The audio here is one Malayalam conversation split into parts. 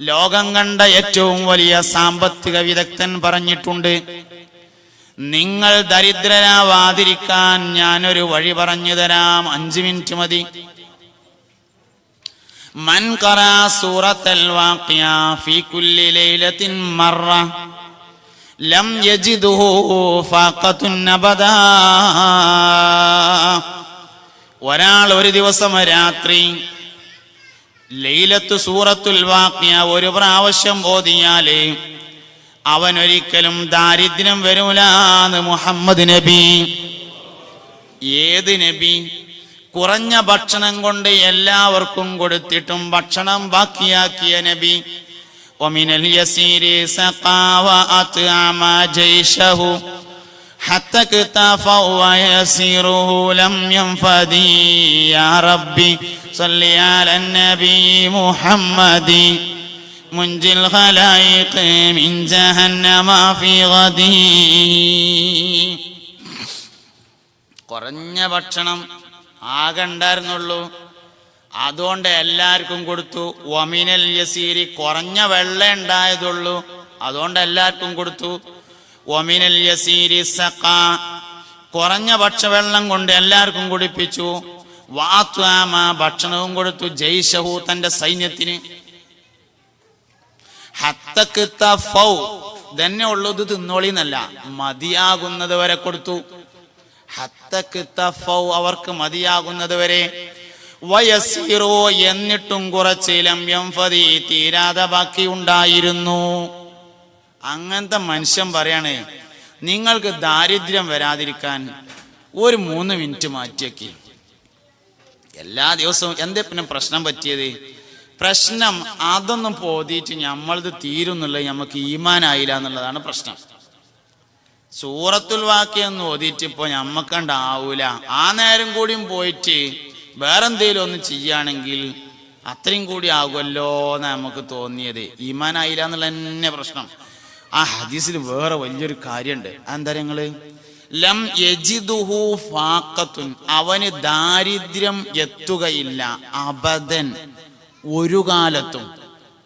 ലോകം കണ്ട ഏറ്റവും വലിയ സാമ്പത്തിക വിദഗ്ധൻ പറഞ്ഞിട്ടുണ്ട് നിങ്ങൾ ദരിദ്രരാവാതിരിക്കാൻ ഞാനൊരു വഴി പറഞ്ഞു തരാം അഞ്ചു മിനിറ്റ് മതി. മൻ ഖറാ സൂറത്തൽ വാഖിയ ഫീ ലം ഒരാൾ ഒരു ദിവസം രാത്രി ലൈലത്ത് സൂറത്തുൽ വാക്യ ഒരു പ്രാവശ്യം ഓതിയാലേ അവനൊരിക്കലും ദാരിദ്ര്യം വരൂലാന്ന് മുഹമ്മദ് നബി. ഏത് നബി? കുറഞ്ഞ ഭക്ഷണം കൊണ്ട് എല്ലാവർക്കും കൊടുത്തിട്ടും ഭക്ഷണം ബാക്കിയാക്കിയ നബി. ഒമിനൽ യസീരി സഖാവ അത്ആമ ജൈഷഹു حتى اكتفى ويسيره لم ينفدي يا ربي صل على النبي محمد منجي الخلائق من جهنم في غدي കുറഞ്ഞ ഭക്ഷണം ആകെ ഉണ്ടായിരുന്നുള്ളൂ അതുകൊണ്ട് എല്ലാവർക്കും കൊടുത്തു ഒമിനൽ യസീരി കുറഞ്ഞ വെള്ളം ഉണ്ടായതുള്ളൂ അതുകൊണ്ട് എല്ലാവർക്കും കൊടുത്തു ഒമിനൽ യസീരി സഖ കുറഞ്ഞ ഭക്ഷവെള്ളം കൊണ്ട് എല്ലാവർക്കും കുടിപ്പിച്ചു. വാത്വാമ ഭക്ഷണവും കൊടുത്തു ജയ്ഷഹു തന്റെ സൈന്യത്തിന്. ഹത്തക്ക് തഫൗ തന്നെ ഉള്ളത് തിന്നോളിന്നല്ല മതിയാകുന്നത് വരെ കൊടുത്തു. ഹത്തക്ക് തഫൗ അവർക്ക് മതിയാകുന്നത് വരെ. വയസീറോ എന്നിട്ടും കുറച്ചിലം ലംയം ഫതി തീരാതെ ബാക്കി ഉണ്ടായിരുന്നു അങ്ങനത്തെ മനുഷ്യൻ പറയാണ് നിങ്ങൾക്ക് ദാരിദ്ര്യം വരാതിരിക്കാൻ ഒരു മൂന്ന് മിനിറ്റ് മാറ്റിയൊക്കെ. എല്ലാ ദിവസവും എന്തേ പിന്നെ പ്രശ്നം പറ്റിയത്? പ്രശ്നം അതൊന്നും പോതിയിട്ട് നമ്മളത് തീരുന്നുള്ളത് നമുക്ക് ഈമാനായില്ല എന്നുള്ളതാണ് പ്രശ്നം. സൂറത്തുൽ വാക്യൊന്നും ഓതിയിട്ട് ഇപ്പൊ ഞമ്മക്കണ്ടാവൂല ആ നേരം കൂടിയും പോയിട്ട് വേറെന്തേലും ഒന്ന് ചെയ്യുകയാണെങ്കിൽ അത്രയും കൂടി ആകുമല്ലോ എന്ന് നമുക്ക് തോന്നിയത്. ഈമാനായില്ല എന്നുള്ള തന്നെ പ്രശ്നം. ആ ഹദീസിൽ വേറെ വലിയൊരു കാര്യമുണ്ട് എന്താ നിങ്ങൾ ലം യജിദുഹു ഫാക്കത്തുൻ അവന് ദാരിദ്ര്യം എത്തുകയില്ല. അബദൻ. ഒരു കാലത്തും.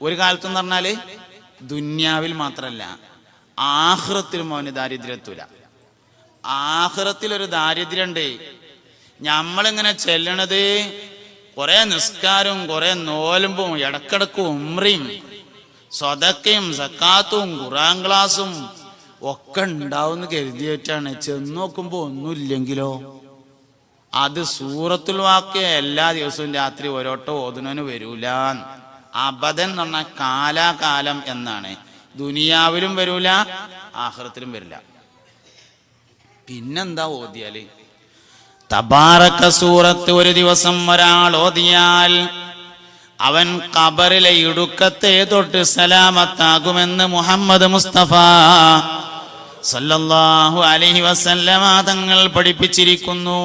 ഒരു കാലത്തും എന്ന് പറഞ്ഞാൽ ദുന്യാവിൽ മാത്രല്ല. ആഹ്റത്തിലും അവന് ദാരിദ്ര്യം എത്തൂല. ആഹ്റത്തിൽ ഒരു ദാരിദ്ര്യം ഉണ്ട് നമ്മളിങ്ങനെ ചെല്ലണത് കുറെ നിസ്കാരവും കുറെ നോലമ്പും ഇടക്കിടക്കും ഉമ്രയും സ്വതക്കയും സക്കാത്തും ഖുറാൻ ക്ലാസും ഒക്കെ ഉണ്ടാവുന്ന കരുതിയിട്ടാണ്. ചെന്ന് നോക്കുമ്പോ ഒന്നുമില്ലെങ്കിലോ? അത് സൂറത്തുൽ വാക്യ എല്ലാ ദിവസവും രാത്രി ഒരോട്ടോ ഓതുനു വരൂല അബദൻ എന്ന് പറഞ്ഞാൽ കാലാകാലം എന്നാണ്. ദുനിയാവിലും വരൂല ആഹ്റത്തിലും വരില്ല. പിന്നെന്താ ഓതിയാൽ? തബാറക്ക സൂറത്ത് ഒരു ദിവസം ഒരാൾ ഓതിയാൽ അവൻ കബറിലെ ഇടുക്കത്തെ തൊട്ട് സലാമത്താകുമെന്ന് മുഹമ്മദ് മുസ്തഫ സല്ലല്ലാഹു അലഹി വസല്ലമ തങ്ങൾ പഠിപ്പിച്ചിരിക്കുന്നു.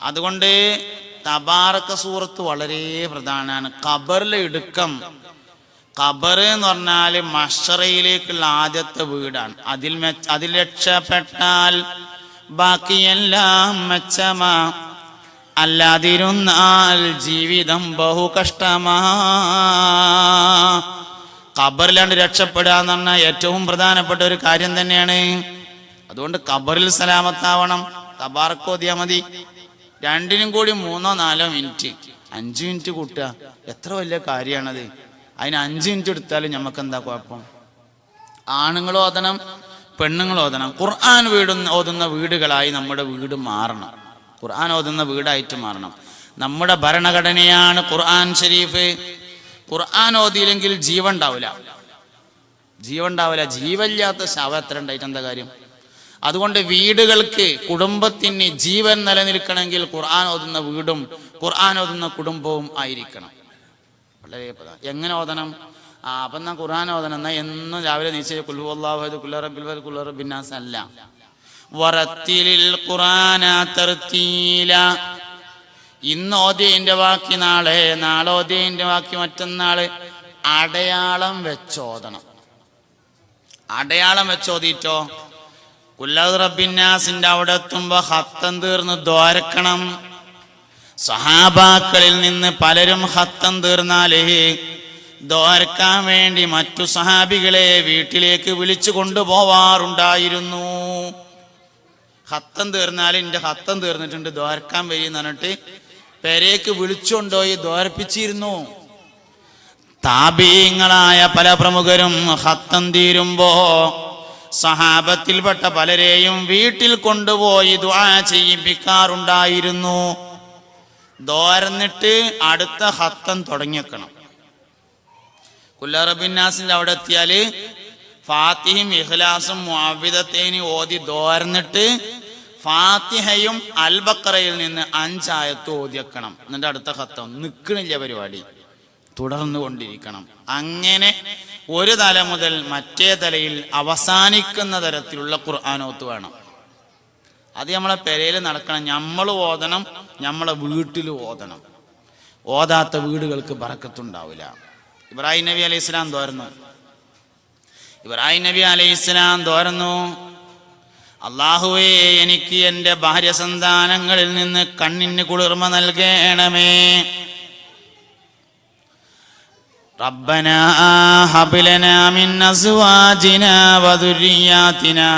അതുകൊണ്ട് തബാറക്ക സൂറത്ത് വളരെ പ്രധാനമാണ്. കബറിലെ ഇടുക്കം ഖബർ എന്ന് പറഞ്ഞാൽ മഷറയിലേക്കുള്ള ആദ്യത്തെ വീടാണ്. അതിൽ അതിൽ രക്ഷപ്പെട്ടാൽ ബാക്കിയെല്ലാം മെച്ചമാ അല്ലാതിരുന്നാൽ ജീവിതം ബഹു കഷ്ടമാ ഖബറിലാണ്ട് രക്ഷപ്പെടുക എന്ന് പറഞ്ഞാൽ ഏറ്റവും പ്രധാനപ്പെട്ട ഒരു കാര്യം തന്നെയാണ്. അതുകൊണ്ട് ഖബറിൽ സലാമത്താവണം. തബാർക്കോതിയാ മതി. രണ്ടിനും കൂടി മൂന്നോ നാലോ മിനിറ്റ്. അഞ്ച് മിനിറ്റ് കൂട്ടുക. എത്ര വലിയ കാര്യമാണത്. അതിന് അഞ്ച് മിനിറ്റ് എടുത്താലും നമുക്ക് എന്താ കുഴപ്പം? ആണുങ്ങൾ ഓതണം പെണ്ണുങ്ങൾ ഓതണം. ഖുർആൻ വീടുന്ന ഓതുന്ന വീടുകളായി നമ്മുടെ വീട് മാറണം. ഖുർആൻ ഓതുന്ന വീടായിട്ട് മാറണം. നമ്മുടെ ഭരണഘടനയാണ് ഖുർആൻ ഷരീഫ് ഖുർആൻ ഓതിയില്ലെങ്കിൽ ജീവൻ ഉണ്ടാവില്ല ജീവൻ ഉണ്ടാവില്ല ജീവല്ലാത്ത ശവം എത്ര ഉണ്ടായിട്ട് എന്താ കാര്യം? അതുകൊണ്ട് വീടുകൾക്ക് കുടുംബത്തിന് ജീവൻ നിലനിൽക്കണമെങ്കിൽ ഖുർആൻ ഓതുന്ന വീടും ഖുർആൻ ഓതുന്ന കുടുംബവും ആയിരിക്കണം. വളരെ എങ്ങനെ ഓതണം? ആ അപ്പം എന്നാ ഖുർആൻ ഓതണം? എന്നാ എന്നും രാവിലെ നീച്ചു കുല്ലു അള്ളാഹു കുല്ലറബിൽ വൽ കുല്ല റബ്ബിന്നാസ് അല്ല. വറത്തിലിൽ ഖുർആന തർത്തീല. ഇന്ന് ഓതിയതിന്റെ വാക്കി നാളെ നാളെ ഓതിയതിന്റെ ബാക്കി മറ്റന്നാൾ അടയാളം വെച്ചോതണം. അടയാളം വെച്ചോതിട്ടോ? കുല്ലത് റബ്ബിന്നാസിന്റെ അവിടെ എത്തുമ്പോ ഹത്തം തീർന്ന് ദ്വാരക്കണം. സഹാബാക്കളിൽ നിന്ന് പലരും ഹത്തം തീർന്നാലേ ദ്വാരക്കാൻ വേണ്ടി മറ്റു സഹാബികളെ വീട്ടിലേക്ക് വിളിച്ചു കൊണ്ടുപോവാറുണ്ടായിരുന്നു. ഹത്തം തീർന്നാൽ എന്റെ ഹത്തം തീർന്നിട്ടുണ്ട്. ദ്വാരക്കാൻ വരി എന്ന് പറഞ്ഞിട്ട് പെരേക്ക് വിളിച്ചുകൊണ്ടുപോയി ദ്വാരപ്പിച്ചിരുന്നു. താപീയങ്ങളായ പല പ്രമുഖരും ഹത്തം തീരുമ്പോ സഹാബത്തിൽപ്പെട്ട പലരെയും വീട്ടിൽ കൊണ്ടുപോയി ദ്വാ ചെയ്യിപ്പിക്കാറുണ്ടായിരുന്നു. ദോരന്നിട്ട് അടുത്ത ഹത്തം തുടങ്ങിയേക്കണം. കുല്ലറബിന്നാസിന്റെ അവിടെ എത്തിയാൽ ഫാത്തിഹയും ഇഖ്ലാസും മുഅവ്വിദത്തേനി ഓതി ദോർന്നിട്ട് ഫാത്തിഹയും അൽബക്കറയിൽ നിന്ന് അഞ്ചായത്ത് ഓതിയക്കണം എന്നിട്ട് അടുത്ത ഹത്തം നിൽക്കണില്ല പരിപാടി. തുടർന്നു കൊണ്ടിരിക്കണം. അങ്ങനെ ഒരു തല മുതൽ മറ്റേ തലയിൽ അവസാനിക്കുന്ന തരത്തിലുള്ള ഖുർആാനോത്ത് വേണം. അത് നമ്മളെ പെരയിൽ നടക്കണം. നമ്മൾ ഓതണം നമ്മളെ വീട്ടിൽ ഓതണം. ഓതാത്ത വീടുകൾക്ക് ബറക്കത്തുണ്ടാവില്ല. ഇബ്രാഹിം നബി അലൈഹി ഇസ്ലാം തോരുന്നു. ഇബ്രാഹിം നബി അലൈഹി ഇസ്ലാം തോരുന്നു അള്ളാഹുവേ എനിക്ക് എൻ്റെ ഭാര്യ സന്താനങ്ങളിൽ നിന്ന് കണ്ണിന് കുളിർമ നൽകണമേ ربنا هب لنا من أزواجنا وذرياتنا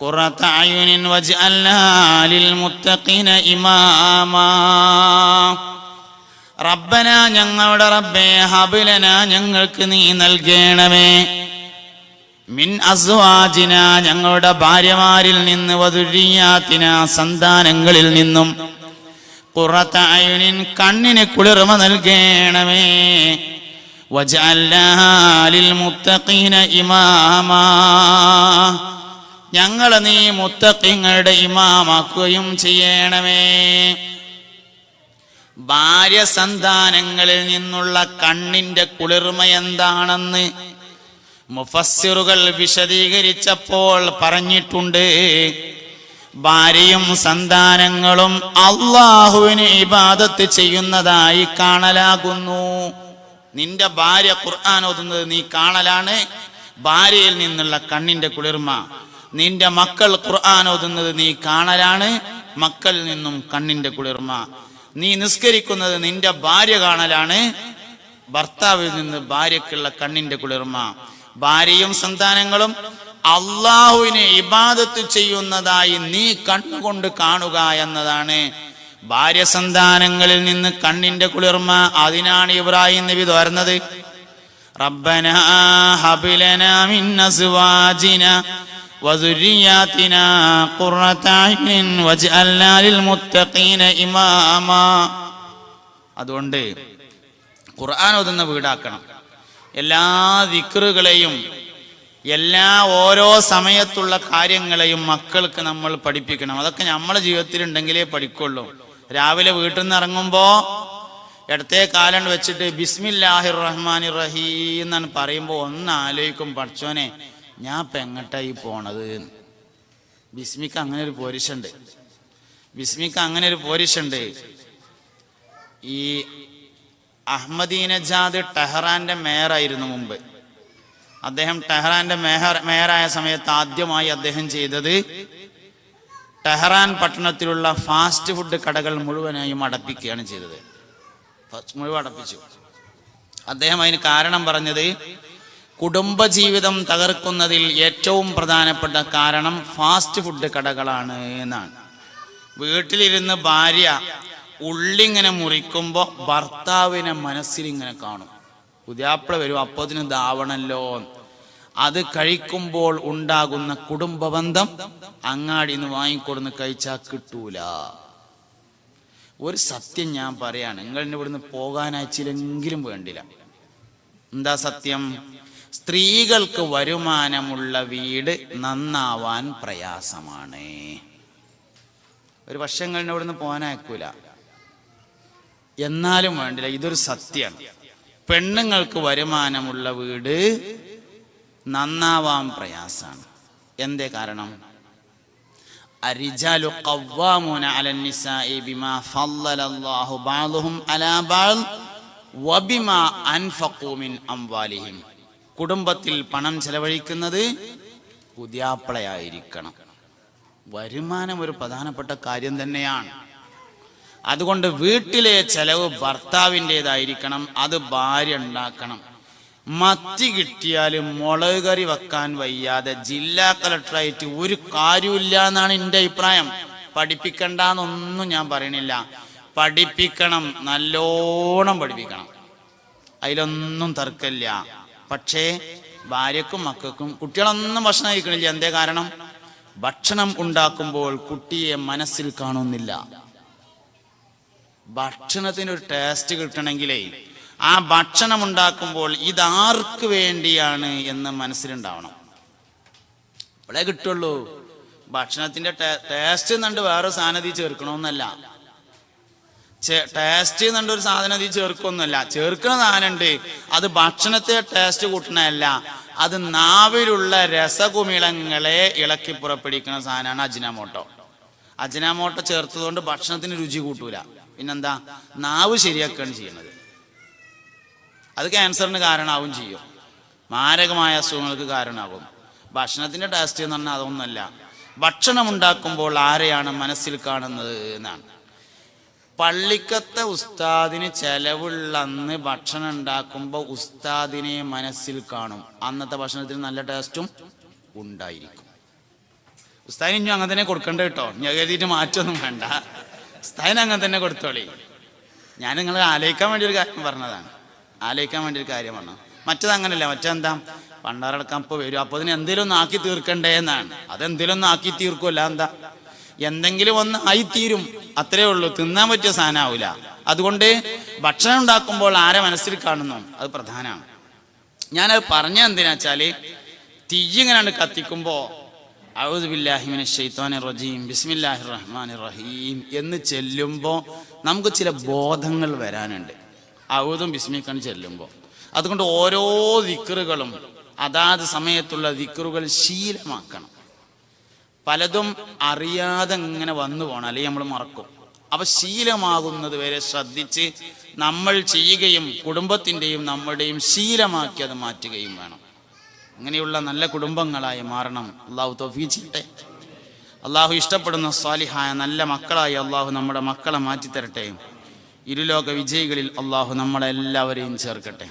قرة أعين واجعلنا للمتقين إماما റബ്ബന ഞങ്ങളുടെ റബ്ബേ ഹബിലന ഞങ്ങൾക്ക് നീ നൽകണമേ മിൻ അസ്വാജിന ഞങ്ങളുടെ ഭാര്യമാരിൽ നിന്ന് വധുരിയാത്തിന സന്താനങ്ങളിൽ നിന്നും കുറത്തായുനിൻ കണ്ണിന് കുളിർമ നൽകണമേ. വജാലിൽ മുത്തഖീന ഇമാമാ. ഞങ്ങളെ നീ മുത്തക്കിങ്ങളുടെ ഇമാമാക്കുകയും ചെയ്യണമേ. ഭാര്യ സന്താനങ്ങളിൽ നിന്നുള്ള കണ്ണിന്റെ കുളിർമ എന്താണെന്ന് മുഫസ്സിറുകൾ വിശദീകരിച്ചപ്പോൾ പറഞ്ഞിട്ടുണ്ട് ഭാര്യയും സന്താനങ്ങളും അള്ളാഹുവിന് ഇബാദത്ത് ചെയ്യുന്നതായി കാണലാകുന്നു. നിന്റെ ഭാര്യ ഖുർആൻ ഓതുന്നത് നീ കാണലാണ്. ഭാര്യയിൽ നിന്നുള്ള കണ്ണിന്റെ കുളിർമ. നിന്റെ മക്കൾ ഖുർആൻ ഓതുന്നത് നീ കാണലാണ്. മക്കളിൽ നിന്നും കണ്ണിന്റെ കുളിർമ. നീ നിസ്കരിക്കുന്നത് നിന്റെ ഭാര്യ കാണലാണ്. ഭർത്താവിൽ നിന്ന് ഭാര്യക്കുള്ള കണ്ണിന്റെ കുളിർമ. ഭാര്യയും സന്താനങ്ങളും അള്ളാഹുവിനെ ഇബാദത്ത് ചെയ്യുന്നതായി നീ കണ്ണുകൊണ്ട് കാണുക എന്നതാണ് ഭാര്യ സന്താനങ്ങളിൽ നിന്ന് കണ്ണിന്റെ കുളിർമ അതിനാണ് ഇബ്രാഹിം നബി തോർന്നത് റബ്ബന ഹബിലന മിൻ അസ്വാജിന وذرياتنا قرة أعين واجعلنا للمتقين إماما അതുകൊണ്ട് ഖുർആൻ ഓതുന്ന വീടാക്കണം എല്ലാ ദിക്റുകളെയും എല്ലാ ഓരോ സമയത്തുള്ള കാര്യങ്ങളെയും മക്കൾക്ക് നമ്മൾ പഠിപ്പിക്കണം. അതൊക്കെ നമ്മളെ ജീവിതത്തിൽ ഉണ്ടെങ്കിലേ പഠിക്കുള്ളൂ. രാവിലെ വീട്ടിൽ നിന്ന് ഇറങ്ങുമ്പോ ഇടത്തെ കാലം വെച്ചിട്ട് ബിസ്മില്ലാഹിർ റഹ്മാൻ റഹീം എന്നാണ് പറയുമ്പോൾ ഒന്ന് ആലോചിക്കും പഠിച്ചോനെ ഞാൻ ഇപ്പൊ എങ്ങട്ടായി പോണത്? ബിസ്മിക്ക് അങ്ങനെ ഒരു പോരിശുണ്ട്. ബിസ്മിക്ക് അങ്ങനെ ഒരു പോരിശുണ്ട്. ഈ അഹമ്മദീനജാദ് ടെഹ്റാന്റെ മേയറായിരുന്നു മുമ്പ്. അദ്ദേഹം ടെഹ്റാന്റെ മേഹർ മേയറായ സമയത്ത് ആദ്യമായി അദ്ദേഹം ചെയ്തത് ടെഹ്റാൻ പട്ടണത്തിലുള്ള ഫാസ്റ്റ് ഫുഡ് കടകൾ മുഴുവനായും അടപ്പിക്കുകയാണ് ചെയ്തത്. മുഴുവൻ അടപ്പിച്ചു. അദ്ദേഹം അതിന് കാരണം പറഞ്ഞത് കുടുംബജീവിതം തകർക്കുന്നതിൽ ഏറ്റവും പ്രധാനപ്പെട്ട കാരണം ഫാസ്റ്റ് ഫുഡ് കടകളാണ് എന്നാണ്. വീട്ടിലിരുന്ന് ഭാര്യ ഉള്ളിങ്ങനെ മുറിക്കുമ്പോൾ ഭർത്താവിനെ മനസ്സിൽ ഇങ്ങനെ കാണും. പുതിയാപ്പിള വരും അപ്പത്തിന് ദാവണല്ലോ. അത് കഴിക്കുമ്പോൾ ഉണ്ടാകുന്ന കുടുംബ ബന്ധം അങ്ങാടി നിന്ന് വാങ്ങിക്കൊടുന്ന് കഴിച്ചാൽ കിട്ടൂല. ഒരു സത്യം ഞാൻ പറയാണ് നിങ്ങൾ ഇവിടുന്ന് പോകാനയച്ചില്ലെങ്കിലും വേണ്ടില്ല. എന്താ സത്യം? സ്ത്രീകൾക്ക് വരുമാനമുള്ള വീട് നന്നാവാൻ പ്രയാസമാണ്. ഒരു വർഷങ്ങളിൽ ഇവിടുന്ന് പോകാനയക്കൂല. എന്നാലും വേണ്ടില്ല ഇതൊരു സത്യമാണ് പെണ്ണുങ്ങൾക്ക് വരുമാനമുള്ള വീട് നന്നാവാൻ പ്രയാസാണ് എന്തേ കാരണം الرجال قوامون على النساء بما فضل الله بعضهم على بعض وبما أنفقوا من أموالهم കുടുംബത്തിൽ പണം ചെലവഴിക്കുന്നത് പുതിയാപ്പളയായിരിക്കണം വരുമാനം ഒരു പ്രധാനപ്പെട്ട കാര്യം തന്നെയാണ് അതുകൊണ്ട് വീട്ടിലെ ചെലവ് ഭർത്താവിന്റെതായിരിക്കണം അത് ഭാര്യ ഉണ്ടാക്കണം. മത്തി കിട്ടിയാൽ മുളക് കറി വെക്കാൻ വയ്യാതെ ജില്ലാ കളക്ടറായിട്ട് ഒരു കാര്യമില്ല എന്നാണ് എന്റെ അഭിപ്രായം. പഠിപ്പിക്കണ്ടെന്നൊന്നും ഞാൻ പറയണില്ല. പഠിപ്പിക്കണം നല്ലോണം പഠിപ്പിക്കണം. അതിലൊന്നും തർക്കമില്ല. പക്ഷേ ഭാര്യക്കും മക്കൾക്കും കുട്ടികളൊന്നും ഭക്ഷണം കഴിക്കണില്ല. എന്തേ കാരണം? ഭക്ഷണം ഉണ്ടാക്കുമ്പോൾ കുട്ടിയെ മനസ്സിൽ കാണുന്നില്ല. ഭക്ഷണത്തിന് ഒരു ടേസ്റ്റ് കിട്ടണമെങ്കിലേ ആ ഭക്ഷണം ഉണ്ടാക്കുമ്പോൾ ഇതാർക്ക് വേണ്ടിയാണ് എന്ന് മനസ്സിലുണ്ടാവണം. ഇപ്പോഴേ കിട്ടുള്ളൂ. ഭക്ഷണത്തിന്റെ ടേസ്റ്റ് എന്നുണ്ട് വേറെ സാധനത്തിൽ ചേർക്കണമെന്നല്ല ടേസ്റ്റ് എന്നുണ്ട് ഒരു സാധനം അതിൽ ചേർക്കുന്ന സാധനമുണ്ട്. അത് ഭക്ഷണത്തെ ടേസ്റ്റ് കൂട്ടണമല്ല അത് നാവിലുള്ള രസകുമിളങ്ങളെ ഇളക്കി പുറപ്പെടുവിക്കുന്ന സാധനമാണ് അജിനാമോട്ടോ. അജിനാമോട്ടോ ചേർത്തതുകൊണ്ട് ഭക്ഷണത്തിന് രുചി കൂട്ടൂല. പിന്നെന്താ? നാവ് ശരിയാക്കുകയാണ് ചെയ്യുന്നത്. അത് ക്യാൻസറിന് കാരണമാവും ചെയ്യും. മാരകമായ അസുഖങ്ങൾക്ക് കാരണമാകും. ഭക്ഷണത്തിന്റെ ടേസ്റ്റ് എന്ന് പറഞ്ഞാൽ അതൊന്നല്ല ഭക്ഷണം ഉണ്ടാക്കുമ്പോൾ ആരെയാണ് മനസ്സിൽ കാണുന്നത് എന്നാണ്. പള്ളിക്കത്തെ ഉസ്താദിന് ചെലവുള്ള അന്ന് ഭക്ഷണം ഉണ്ടാക്കുമ്പോൾ ഉസ്താദിനെ മനസ്സിൽ കാണും. അന്നത്തെ ഭക്ഷണത്തിന് നല്ല ടേസ്റ്റും ഉണ്ടായിരിക്കും. ഉസ്താദിന് ഇനി അങ്ങനെ തന്നെ കൊടുക്കണ്ട കേട്ടോ. ഞാൻ കരുതിയിട്ട് മാറ്റൊന്നും വേണ്ട. ഉസ്താദിന് അങ്ങനെ തന്നെ കൊടുത്തോളി. ഞാൻ നിങ്ങൾ ആലോചിക്കാൻ വേണ്ടി ഒരു കാര്യം പറഞ്ഞതാണ്. ആലോചിക്കാൻ വേണ്ടി ഒരു കാര്യം പറഞ്ഞു. മറ്റത് അങ്ങനല്ല മറ്റെന്താ പണ്ടാറടക്കം ഇപ്പോൾ വരും. അപ്പോൾ അതിന് എന്തെങ്കിലും ഒന്ന് ആക്കി തീർക്കണ്ടേ എന്നാണ്. അതെന്തെങ്കിലും ഒന്ന് ആക്കി തീർക്കുമല്ല എന്താ? എന്തെങ്കിലും ഒന്ന് ആയിത്തീരും. അത്രേ ഉള്ളൂ. തിന്നാൻ പറ്റിയ സാധനമാവില്ല അതുകൊണ്ട് ഭക്ഷണം ഉണ്ടാക്കുമ്പോൾ ആരെ മനസ്സിൽ കാണുന്നു? അത് പ്രധാനമാണ്. ഞാനത് പറഞ്ഞ എന്തിനാ തീയ്യങ്ങനെയാണ് തീ ഇങ്ങനെ കത്തിക്കുമ്പോ ഔദു ബില്ലാഹിമിന ഷെയ്ത്താനി റഹീം എന്ന് ചെല്ലുമ്പോൾ നമുക്ക് ചില ബോധങ്ങൾ വരാനുണ്ട്. ഔദും ബിസ്മിക്കാണ് ചെല്ലുമ്പോൾ അതുകൊണ്ട് ഓരോ ദിക്കറുകളും അതാത് സമയത്തുള്ള ദിക്കറുകൾ ശീലമാക്കണം. പലതും അറിയാതെ ഇങ്ങനെ വന്നു പോകണം അല്ലെങ്കിൽ നമ്മൾ മറക്കും. അവ ശീലമാകുന്നത് വരെ ശ്രദ്ധിച്ച് നമ്മൾ ചെയ്യുകയും കുടുംബത്തിന്റെയും നമ്മുടെയും ശീലമാക്കി അത് മാറ്റുകയും വേണം. അങ്ങനെയുള്ള നല്ല കുടുംബങ്ങളായി മാറണം. അള്ളാഹു തോഫീച്ചിട്ടെ അള്ളാഹു ഇഷ്ടപ്പെടുന്ന സ്വാലിഹായ നല്ല മക്കളായി അള്ളാഹു നമ്മുടെ മക്കളെ മാറ്റിത്തരട്ടെ. ഇരുലോക വിജയികളിൽ അള്ളാഹു നമ്മളെല്ലാവരെയും ചേർക്കട്ടെ.